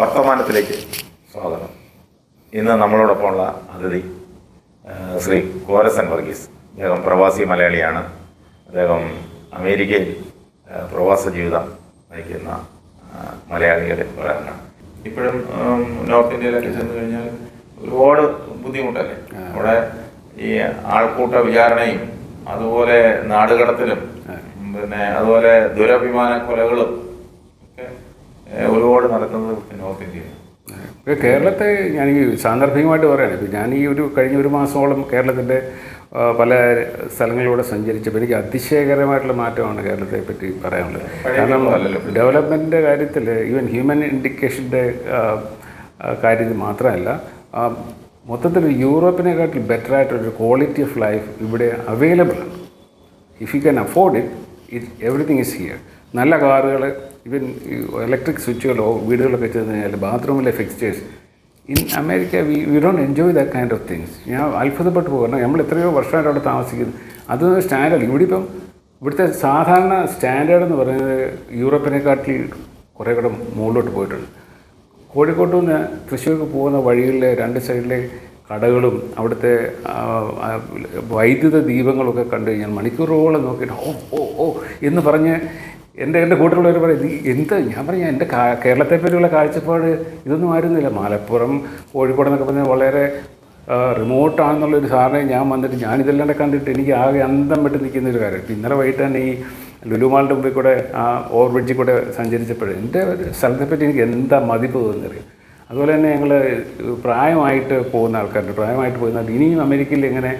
വർത്തമാനത്തിലേക്ക് സ്വാഗതം. ഇന്ന് നമ്മളോടൊപ്പമുള്ള അതിഥി ശ്രീ കോരസൻ വർഗീസ്. അദ്ദേഹം പ്രവാസി മലയാളിയാണ്. അദ്ദേഹം അമേരിക്കയിൽ പ്രവാസ ജീവിതം നയിക്കുന്ന മലയാളികളിൽ ഒരാളാണ് ഇപ്പോഴും നോർത്ത് ഇന്ത്യയിലൊക്കെ ചെന്ന് കഴിഞ്ഞാൽ ഒരുപാട് ബുദ്ധിമുട്ടല്ലേ? അവിടെ ഈ ആൾക്കൂട്ട വിചാരണയും അതുപോലെ നാടുകടത്തിലും പിന്നെ അതുപോലെ ദുരഭിമാന കൊലകളും ഒരുപാട് നടക്കുന്നത് നോർത്ത് ഇന്ത്യയിൽ കേരളത്തെ ഞാൻ ഈ സാന്ദർഭികമായിട്ട് പറയുകയാണ് ഇപ്പം ഞാൻ ഈ ഒരു കഴിഞ്ഞ ഒരു മാസമോളം കേരളത്തിന്റെ പല സ്ഥലങ്ങളിലൂടെ സഞ്ചരിച്ചപ്പോൾ എനിക്ക് അതിശയകരമായിട്ടുള്ള മാറ്റമാണ് കേരളത്തെ പറ്റി പറയാനുള്ളത്. കാരണം ഡെവലപ്മെന്റിന്റെ കാര്യത്തിൽ ഈവൻ ഹ്യൂമൻ ഇൻഡിക്കേഷന്റെ കാര്യത്തിൽ മാത്രമല്ല മൊത്തത്തിൽ യൂറോപ്പിനെക്കാട്ടിൽ ബെറ്റർ ആയിട്ടൊരു ക്വാളിറ്റി ഓഫ് ലൈഫ് ഇവിടെ അവൈലബിൾ ആണ്. If you can afford it it everything is here നല്ല കാറുകൾ ഇവൻ ഇലക്ട്രിക് സ്വിച്ചുകളോ വീടുകളൊക്കെ ചെന്ന് കഴിഞ്ഞാൽ ബാത്റൂമിലെ fixtures in America we we don't enjoy the kind of things ഞാൻ അത്ഭുതപ്പെട്ട് പോകണം നമ്മൾ എത്രയോ വർഷമായിട്ട് അവിടെ താമസിക്കുന്നു. അത് സ്റ്റാൻഡേർഡ് ഇവിടെ ഇപ്പം ഇവിടുത്തെ സാധാരണ സ്റ്റാൻഡേർഡ് എന്ന് പറയുന്നത് യൂറോപ്പിനെക്കാട്ടിൽ കുറേ കൂടെ മുകളിലോട്ട് പോയിട്ടുണ്ട്. കോഴിക്കോട്ട് നിന്ന് തൃശ്ശൂർക്ക് പോകുന്ന വഴികളിലെ രണ്ട് സൈഡിലെ കടകളും അവിടുത്തെ വൈദ്യുത ദീപങ്ങളൊക്കെ കണ്ടു കഴിഞ്ഞാൽ മണിക്കൂറുകളോളം നോക്കിയിട്ട് ഓ ഓ ഓ എന്ന് പറഞ്ഞ് എന്റെ എന്റെ കൂട്ടുള്ളവർ പറയും "ഇത് എന്ത്? ഞാൻ പറഞ്ഞ എന്റെ കേരളത്തെ പറ്റിയുള്ള കാഴ്ചപ്പാട് ഇതൊന്നും ആയിരുന്നില്ല. മലപ്പുറം കോഴിക്കോട് എന്നൊക്കെ പറഞ്ഞാൽ വളരെ റിമോട്ടാണെന്നുള്ളൊരു സാറിനെ ഞാൻ വന്നിട്ട് ഞാനിതെല്ലാം കണ്ടിട്ട് എനിക്ക് ആകെ അന്തം വിട്ട് നിൽക്കുന്ന ഒരു കാര്യം. ഇന്നലെ വൈകിട്ട് തന്നെ ഈ ലുലുമാളിന്റെ മുമ്പിൽ കൂടെ ആ ഓവർ ബ്രിഡ്ജിൽ കൂടെ സഞ്ചരിച്ചപ്പോഴും എന്റെ സ്ഥലത്തെപ്പറ്റി എനിക്ക് എന്താ മതിപ്പ് തോന്നിയറിയും അതുപോലെ തന്നെ ഞങ്ങൾ പ്രായമായിട്ട് പോകുന്ന ആൾക്കാരുണ്ട്. പ്രായമായിട്ട് പോകുന്ന ഇനിയും അമേരിക്കയിൽ ഇങ്ങനെ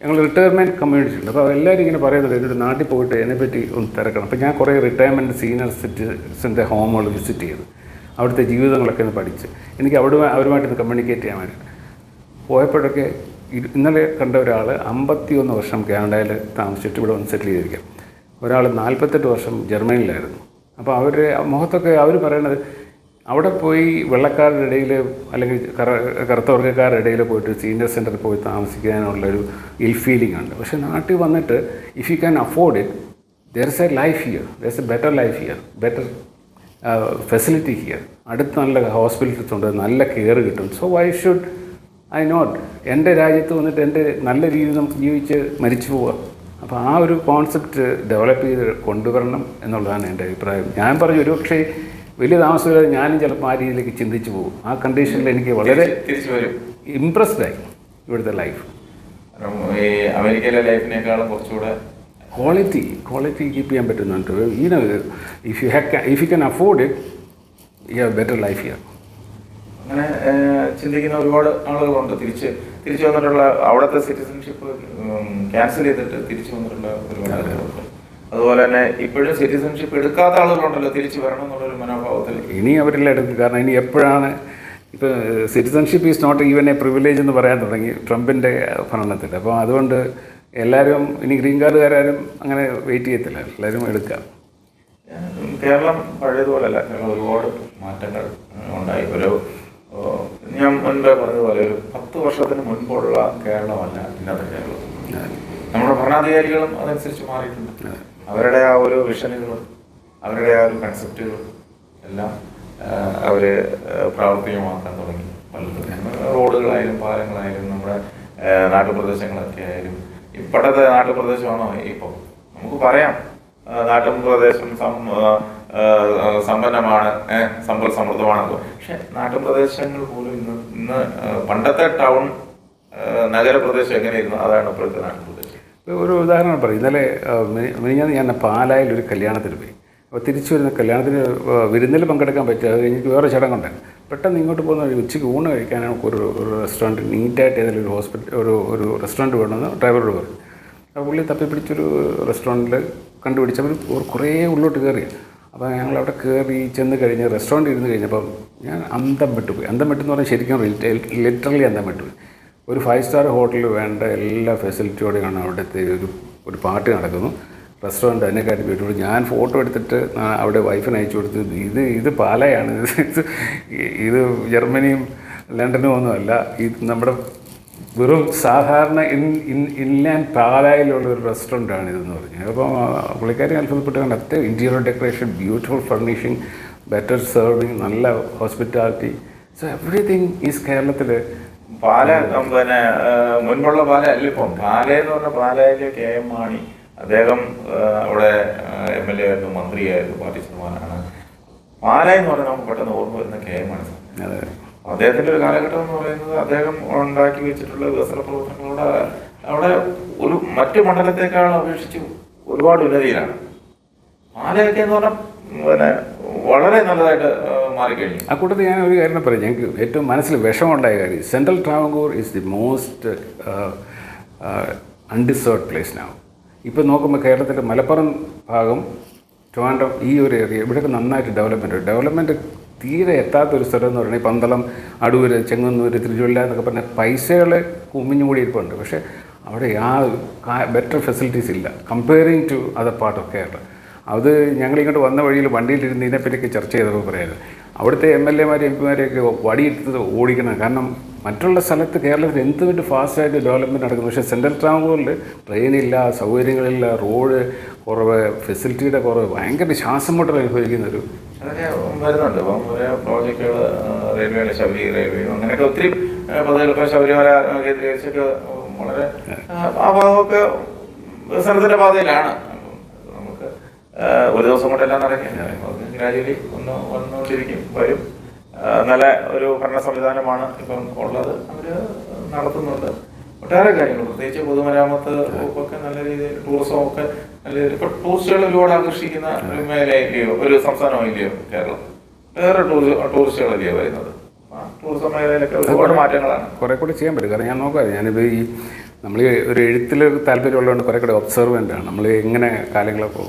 ഞങ്ങൾ റിട്ടയർമെന്റ് കമ്മ്യൂണിറ്റി ഉണ്ട്. അപ്പോൾ എല്ലാവരും ഇങ്ങനെ പറയുന്നുണ്ട് എന്നൊരു നാട്ടിൽ പോയിട്ട് എന്നെപ്പറ്റി ഒന്ന് തിരക്കണം. അപ്പോൾ ഞാൻ കുറേ റിട്ടയർമെന്റ് സീനിയർ സിറ്റിസന്റെ ഹോമുകൾ വിസിറ്റ് ചെയ്തു അവിടുത്തെ ജീവിതങ്ങളൊക്കെ ഒന്ന് പഠിച്ച് എനിക്ക് അവിടെ അവരുമായിട്ടൊന്ന് കമ്മ്യൂണിക്കേറ്റ് ചെയ്യാൻ വേണ്ടി. പോയപ്പോഴൊക്കെ ഇന്നലെ കണ്ട ഒരാൾ അമ്പത്തിയൊന്ന് വർഷം കാനഡയിൽ താമസിച്ചിട്ട് ഇവിടെ വന്ന് സെറ്റിൽ ചെയ്തിരിക്കാം ഒരാൾ നാൽപ്പത്തെട്ട് വർഷം ജർമ്മനിയിലായിരുന്നു. അപ്പോൾ അവരുടെ മുഖത്തൊക്കെ അവർ പറയണത് അവിടെ പോയി വെള്ളക്കാരുടെ ഇടയിൽ അല്ലെങ്കിൽ കറ കറുത്ത വർഗക്കാരുടെ ഇടയിൽ പോയിട്ട് സീനിയർ സെന്ററിൽ പോയി താമസിക്കാനുള്ളൊരു ഇൽ ഫീലിംഗ് ഉണ്ട്. പക്ഷേ നാട്ടിൽ വന്നിട്ട് if you can afford it there is a life here there is a better life here better facility here അടുത്ത് നല്ല ഹോസ്പിറ്റൽസ് ഉണ്ട്. നല്ല കെയർ കിട്ടും. So why should I not എന്റെ രാജ്യത്ത് വന്നിട്ട് എന്റെ നല്ല രീതിയിൽ നമുക്ക് ജീവിച്ച് മരിച്ചു പോവുക അപ്പോൾ ആ ഒരു കോൺസെപ്റ്റ് ഡെവലപ്പ് ചെയ്ത് കൊണ്ടുവരണം എന്നുള്ളതാണ് എന്റെ അഭിപ്രായം. ഞാൻ പറഞ്ഞു ഒരു പക്ഷേ വലിയ താമസമില്ലാതെ ഞാനും ചിലപ്പോൾ ആ രീതിയിലേക്ക് ചിന്തിച്ചു പോകും. ആ കണ്ടീഷനിൽ എനിക്ക് വളരെ ഇംപ്രസ്ഡ് ഇമ്പ്രസ്ഡ് ആയി ഇവിടുത്തെ ലൈഫ് കാരണം ഈ അമേരിക്കയിലെ ലൈഫിനേക്കാളും കുറച്ചുകൂടെ ക്വാളിറ്റി ക്വാളിറ്റി കീപ്പ് ചെയ്യാൻ പറ്റുന്നുണ്ട് ഈ if you have if you can afford it you have better life here അങ്ങനെ ചിന്തിക്കുന്ന ഒരുപാട് ആളുകളുണ്ട്. തിരിച്ച് തിരിച്ചു വന്നിട്ടുള്ള അവിടുത്തെ സിറ്റിസൺഷിപ്പ് ക്യാൻസൽ ചെയ്തിട്ട് തിരിച്ചു വന്നിട്ടുള്ള ഒരുപാട് ആളുകളുണ്ട്. അതുപോലെ തന്നെ ഇപ്പോഴും സിറ്റിസൺഷിപ്പ് എടുക്കാത്ത ആളുകളുണ്ടല്ലോ തിരിച്ചു വരണം എന്നുള്ളൊരു മനോഭാവത്തിൽ. ഇനി അവരെല്ലാം എടുക്കും. കാരണം ഇനി എപ്പോഴാണ് ഇപ്പോൾ citizenship is not even a privilege എന്ന് പറയാൻ തുടങ്ങി ട്രംപിന്റെ ഭരണത്തിൽ. അപ്പോൾ അതുകൊണ്ട് എല്ലാവരും ഇനി ഗ്രീൻ കാർഡുകാരും അങ്ങനെ വെയിറ്റ് ചെയ്യത്തില്ല. എല്ലാവരും എടുക്കാം. കേരളം പഴയതുപോലല്ല. കേരളം ഒരുപാട് മാറ്റങ്ങൾ ഉണ്ടായി. ഒരു ഞാൻ മുൻപേ പറഞ്ഞതുപോലെ ഒരു പത്ത് വർഷത്തിന് മുൻപുള്ള കേരളമല്ല ഇന്നത്തെ കേരളം. നമ്മുടെ ഭരണാധികാരികളും അതനുസരിച്ച് മാറിയിട്ടുണ്ട്. അവരുടെ ആ ഒരു വിഷനുകളും അവരുടെ ആ ഒരു കൺസെപ്റ്റുകളും എല്ലാം അവർ പ്രാവർത്തികമാക്കാൻ തുടങ്ങി. റോഡുകളായാലും പാലങ്ങളായാലും നമ്മുടെ നാട്ടുപ്രദേശങ്ങളൊക്കെ ആയാലും ഇപ്പോഴത്തെ നാട്ടുപ്രദേശമാണോ? ഇപ്പോൾ നമുക്ക് പറയാം. നാട്ടും പ്രദേശം സമ്പന്നമാണ് സമ്പൽ സമൃദ്ധമാണല്ലോ പക്ഷെ നാട്ടും പ്രദേശങ്ങൾ പോലും ഇന്ന് ഇന്ന് പണ്ടത്തെ ടൗൺ നഗരപ്രദേശം എങ്ങനെയായിരുന്നു? അതാണ് ഇപ്പോഴത്തെ നാട്ടുപ്രദേശം. ഒരു ഉദാഹരണം പറയും. ഇന്നലെ മിനിഞ്ഞാന്ന് ഞാൻ പാലായിൽ ഒരു കല്യാണത്തിന് പോയി. അപ്പോൾ തിരിച്ചു വരുന്ന കല്യാണത്തിന് വിരുന്നിൽ പങ്കെടുക്കാൻ പറ്റുക അത് എനിക്ക് വേറെ ചടങ്ങുണ്ടായിരുന്നു പെട്ടെന്ന് ഇങ്ങോട്ട് പോകുന്ന വഴി ഉച്ചയ്ക്ക് ഊണ് കഴിക്കാനാണ് ഒരു ഒരു റെസ്റ്റോറന്റ് നീറ്റായിട്ട് ഏതെങ്കിലും ഒരു ഹോസ്പിറ്റൽ ഒരു ഒരു റെസ്റ്റോറന്റ് വേണമെന്ന് ഡ്രൈവറോട് പറഞ്ഞു. അപ്പോൾ പുള്ളി തപ്പിപ്പിടിച്ചൊരു റെസ്റ്റോറന്റിൽ കണ്ടുപിടിച്ചപ്പോൾ കുറേ ഉള്ളോട്ട് കയറി അപ്പോൾ ഞങ്ങൾ അവിടെ കയറി ചെന്ന് കഴിഞ്ഞ് റെസ്റ്റോറന്റ് ഇരുന്ന് കഴിഞ്ഞപ്പം ഞാൻ അന്തം വിട്ടുപോയി. അന്തം വിട്ടെന്ന് പറഞ്ഞാൽ ശരിക്കും ലിറ്ററലി അന്തം വിട്ടുപോയി. ഒരു ഫൈവ് സ്റ്റാർ ഹോട്ടലിൽ വേണ്ട എല്ലാ ഫെസിലിറ്റിയോടെയാണ് അവിടുത്തെ ഒരു ഒരു പാർട്ടി നടക്കുന്നു. റെസ്റ്റോറന്റ് അതിനെക്കാട്ടി വീട്ടിൽ ഞാൻ ഫോട്ടോ എടുത്തിട്ട് അവിടെ വൈഫിന് അയച്ചു കൊടുത്തു ഇത് ഇത് പാലയാണ്. ഇത് ജർമ്മനിയും ലണ്ടനും ഒന്നുമല്ല ഇത് നമ്മുടെ വെറും സാധാരണ ഇൻ ഇൻ ഇൻലാൻഡ് പാലായിലുള്ള ഒരു റെസ്റ്റോറന്റാണ് ഇതെന്ന് പറഞ്ഞു. അപ്പോൾ പുള്ളിക്കാരി അത്ഭുതപ്പെട്ട് കണ്ട അത്ര interior decoration beautiful furnishing better serving നല്ല ഹോസ്പിറ്റാലിറ്റി സോ എവറിഥിങ് ഈസ് കേരളത്തിൽ പാല പിന്നെ മുൻപുള്ള പാല അല്ല ഇപ്പം. പാല എന്ന് പറഞ്ഞ പാലയിലെ കെ എം മാണി അദ്ദേഹം അവിടെ എം എൽ എ ആയിരുന്നു മന്ത്രിയായിരുന്നു പാർട്ടി ചെയർമാനാണ്. പാല എന്ന് പറഞ്ഞാൽ നമുക്ക് പെട്ടെന്ന് ഓർമ്മ വരുന്ന കെ എം മാണി. അതെ. അദ്ദേഹത്തിന്റെ ഒരു കാലഘട്ടം എന്ന് പറയുന്നത് അദ്ദേഹം ഉണ്ടാക്കി വെച്ചിട്ടുള്ള വികസന പ്രവർത്തനങ്ങളുടെ അവിടെ ഒരു മറ്റു മണ്ഡലത്തെക്കാൾ അപേക്ഷിച്ച് ഒരുപാട് ഉന്നതിയിലാണ്. പാലയൊക്കെ എന്ന് പറഞ്ഞാൽ പിന്നെ വളരെ നല്ലതായിട്ട് മാറിക്കഴിഞ്ഞു. ആ കൂട്ടത്തിൽ ഞാൻ ഒരു കാര്യം പറയാം. ഞങ്ങൾക്ക് ഏറ്റവും മനസ്സിൽ വിഷമമുണ്ടായ കാര്യം central Travancore is the most undeserved place നാവും ഇപ്പോൾ നോക്കുമ്പോൾ കേരളത്തിന്റെ മലപ്പുറം ഭാഗം ട്രിവാൻഡ്രം ഈ ഒരു ഏരിയ ഇവിടെയൊക്കെ നന്നായിട്ട് ഡെവലപ്മെന്റ് ഡെവലപ്മെന്റ് തീരെ എത്താത്ത ഒരു സ്ഥലം എന്ന് പറയുന്നത് പന്തളം അടൂര് ചെങ്ങന്നൂര് തിരുവല്ല എന്നൊക്കെ പറഞ്ഞ പൈസകൾ കുമിഞ്ഞുകൂടി ഇരിപ്പുണ്ട് പക്ഷേ അവിടെ ആ ബെറ്റർ ഫെസിലിറ്റീസ് ഇല്ല. Comparing to other part of Kerala അത് ഞങ്ങളിങ്ങോട്ട് വന്ന വഴിയിൽ വണ്ടിയിലിരുന്ന് ഇതിനെപ്പറ്റിയൊക്കെ ചർച്ച ചെയ്തപ്പോൾ പറയായിരുന്നു. അവിടുത്തെ എം എൽ എമാരും എം പിമാരെയൊക്കെ വടിയെടുത്ത് ഓടിക്കണം കാരണം മറ്റുള്ള സ്ഥലത്ത് കേരളത്തിൽ എന്ത് വേണ്ടി ഫാസ്റ്റായിട്ട് ഡെവലപ്മെന്റ് നടക്കുന്നു. പക്ഷേ സെൻട്രൽ ട്രാവൻകൂറിൽ ട്രെയിനില്ല സൗകര്യങ്ങളില്ല റോഡ് കുറവ് ഫെസിലിറ്റിയുടെ കുറവ് ഭയങ്കര ശ്വാസം മുട്ടൽ അനുഭവിക്കുന്ന ഒരു വരുന്നുണ്ട്. ഇപ്പം കുറേ പ്രോജക്റ്റുകൾ റെയിൽവേയിൽ ശബരി റെയിൽവേ അങ്ങനെയൊക്കെ ഒത്തിരി ഇപ്പം ശബരിമല കേന്ദ്രീകരിച്ചൊക്കെ വളരെ ആ, ഭാഗമൊക്കെ വികസനത്തിന്റെ പാതയിലാണ്. ഒരു ദിവസം കൊണ്ടെല്ലാം നടക്കില്ല. ഗ്രാജുവലി ഒന്ന് വന്നുകൊണ്ടിരിക്കും വരും. നല്ല ഒരു ഭരണ സംവിധാനമാണ് ഇപ്പം ഉള്ളത്. അവർ നടത്തുന്നുണ്ട്. ഒട്ടേറെ കാര്യങ്ങൾ. പ്രത്യേകിച്ച് പൊതുമരാമത്ത് ഒക്കെ നല്ല രീതിയിൽ ടൂറിസം ഒക്കെ നല്ല രീതിയിൽ ഇപ്പൊ ടൂറിസ്റ്റുകൾ ഒരുപാട് ആകർഷിക്കുന്ന ഒരു മേഖലയില്ലയോ? ഒരു സംസ്ഥാനമില്ലയോ കേരളം? വേറെ ടൂറിസ്റ്റുകളല്ലയോ വരുന്നത്? കുറെ ടൂറിസം മേഖലയിലൊക്കെ ഒരുപാട് മാറ്റങ്ങളാണ്. കുറേ കൂടി ചെയ്യാൻ പറ്റും. കാരണം ഞാൻ നോക്കാം ഞാനിപ്പോൾ ഈ നമ്മൾ ഒരു എഴുത്തിൽ താല്പര്യമുള്ളതുകൊണ്ട് കുറെ കൂടി ഒബ്സർവന്റ് ആണ്. നമ്മൾ എങ്ങനെ കാലങ്ങളൊക്കെ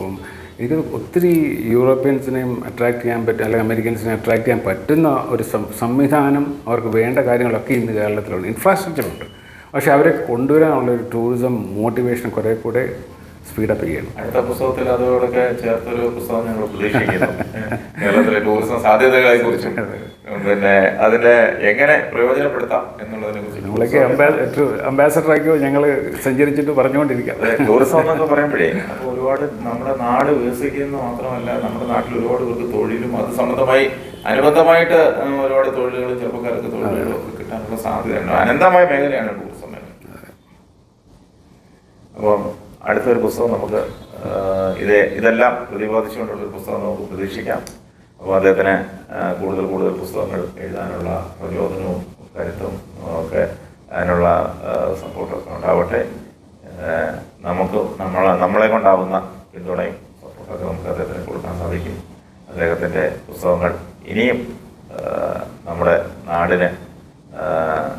എനിക്ക് ഒത്തിരി യൂറോപ്യൻസിനെയും അട്രാക്ട് ചെയ്യാൻ പറ്റും അല്ലെങ്കിൽ അമേരിക്കൻസിനെ അട്രാക്ട് ചെയ്യാൻ പറ്റുന്ന ഒരു സംവിധാനം അവർക്ക് വേണ്ട കാര്യങ്ങളൊക്കെ ഇന്ന് കേരളത്തിലുണ്ട്. ഇൻഫ്രാസ്ട്രക്ചറുണ്ട് പക്ഷേ അവരെ കൊണ്ടുവരാനുള്ള ഒരു ടൂറിസം മോട്ടിവേഷൻ കുറേ കൂടെ സ്പീഡപ്പ് ചെയ്യണം അടുത്ത പുസ്തകത്തിൽ അതോടൊക്കെ ചേർത്തൊരു പുസ്തകം ഞങ്ങൾ പ്രതീക്ഷിക്കുന്നു കേരളത്തിലെ ടൂറിസം സാധ്യതകളെ കുറിച്ചും പിന്നെ അതിനെ എങ്ങനെ പ്രയോജനപ്പെടുത്താം എന്നുള്ളതിനെ കുറിച്ച് നമ്മളൊക്കെ അംബാസഡർ അംബാസഡറാക്കിയോ ഞങ്ങൾ സഞ്ചരിച്ചിട്ട് പറഞ്ഞുകൊണ്ടിരിക്കാം. ടൂറിസം എന്നൊക്കെ പറയുമ്പോഴേ അപ്പോൾ ഒരുപാട് നമ്മുടെ നാട് വികസിക്കുന്നത് മാത്രമല്ല നമ്മുടെ നാട്ടിൽ ഒരുപാട് പേർക്ക് തൊഴിലും അത് സംബന്ധമായി അനുബന്ധമായിട്ട് ഒരുപാട് തൊഴിലുകൾ ചെറുപ്പക്കാർക്ക് തൊഴിലുകളും കിട്ടാനുള്ള സാധ്യതയുണ്ട്. അനന്തമായ മേഖലയാണ് ടൂറിസം മേഖല അപ്പം അടുത്തൊരു പുസ്തകം നമുക്ക് ഇതേ ഇത് ഇതെല്ലാം പ്രതിപാദിച്ചുകൊണ്ടുള്ള ഒരു പുസ്തകം നമുക്ക് പ്രതീക്ഷിക്കാം. അപ്പോൾ അദ്ദേഹത്തിന് കൂടുതൽ കൂടുതൽ പുസ്തകങ്ങൾ എഴുതാനുള്ള പ്രചോദനവും കരുത്തും ഒക്കെ അതിനുള്ള സപ്പോർട്ടൊക്കെ ഉണ്ടാവട്ടെ. നമുക്ക് നമ്മളെ നമ്മളെ കൊണ്ടാവുന്ന പിന്തുണയും സപ്പോർട്ടൊക്കെ നമുക്ക് അദ്ദേഹത്തിന് കൊടുക്കാൻ സാധിക്കും. അദ്ദേഹത്തിന്റെ പുസ്തകങ്ങൾ ഇനിയും നമ്മുടെ നാടിന്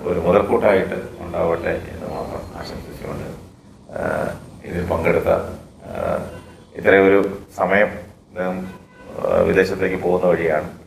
ഒരു മുതൽക്കൂട്ടായിട്ട് ഉണ്ടാവട്ടെ എന്ന് മാത്രം ആശംസിച്ചുകൊണ്ട് ഇതിൽ പങ്കെടുത്ത ഇത്രയൊരു സമയം അദ്ദേഹം വിദേശത്തേക്ക് പോകുന്ന വഴിയാണ്.